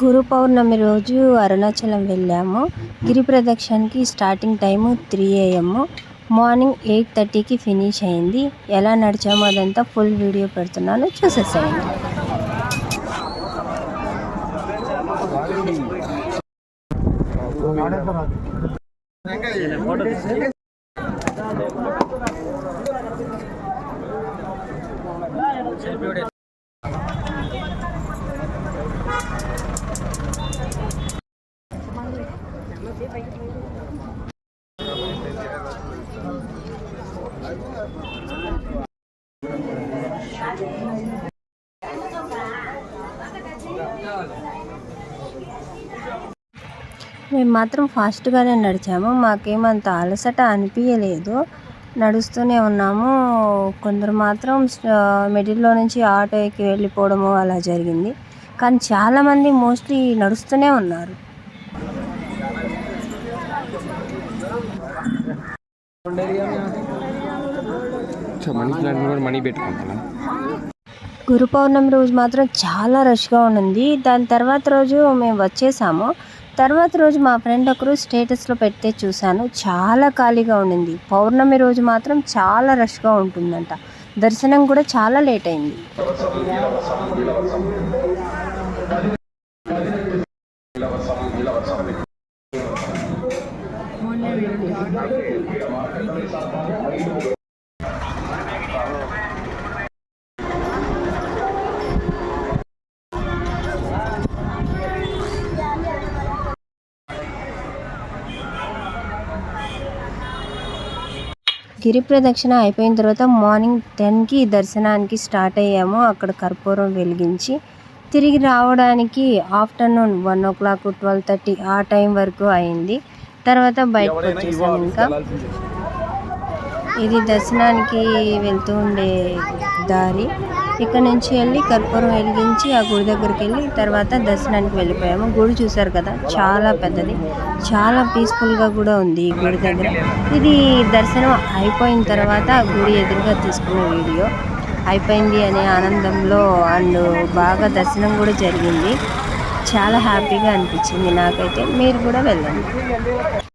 గురు పౌర్ణమి రోజు అరుణాచలం వెళ్ళాము. గిరి ప్రదక్షిణకి starting time three AM morning eight థర్టీకి ఫినిష్ అయింది. ఎలా నడిచామో అదంతా ఫుల్ వీడియో పెడుతున్నాను. చూసేసేయండి. మేము మాత్రం ఫాస్ట్గానే నడిచాము. మాకేమంత అలసట అనిపించలేదు నడుస్తూనే ఉన్నాము. కొందరు మాత్రం మిడిల్లో నుంచి ఆటో ఎక్కి వెళ్ళిపోవడము అలా జరిగింది. కానీ చాలామంది మోస్ట్లీ నడుస్తూనే ఉన్నారు. మనీ ప్లాంట్ కూడా మనీ పెట్టుకుంటాను గురు పౌర్ణమి రోజు మాత్రం చాలా రష్గా ఉండింది. దాని తర్వాత రోజు మేము వచ్చేసాము. తర్వాత రోజు మా ఫ్రెండ్ ఒకరు స్టేటస్లో పెడితే చూశాను. చాలా ఖాళీగా ఉండింది. పౌర్ణమి రోజు మాత్రం చాలా రష్గా ఉంటుందంట. దర్శనం కూడా చాలా లేట్ అయింది. గిరి ప్రదక్షిణ అయిపోయిన తర్వాత మార్నింగ్ టెన్కి దర్శనానికి స్టార్ట్ అయ్యాము. అక్కడ కర్పూరం వెలిగించి తిరిగి రావడానికి afternoon one o'clock twelve thirty ఆ టైం వరకు అయింది. తర్వాత బయటకు వచ్చేసాం ఇంకా. ఇది దర్శనానికి వెళ్తూ ఉండే దారి. ఇక్కడ నుంచి వెళ్ళి కర్పూరం వెలిగించి ఆ గుడి దగ్గరికి వెళ్ళి తర్వాత దర్శనానికి వెళ్ళిపోయాము. గుడి చూసారు కదా చాలా పెద్దది. చాలా పీస్ఫుల్గా కూడా ఉంది ఈ గుడి దగ్గర. ఇది దర్శనం అయిపోయిన తర్వాత గుడి ఎదురుగా తీసుకున్న వీడియో. అయిపోయింది అనే ఆనందంలో అండ్ బాగా దర్శనం కూడా జరిగింది. చాలా హ్యాపీగా అనిపించింది నాకైతే. మీరు కూడా వెళ్ళండి.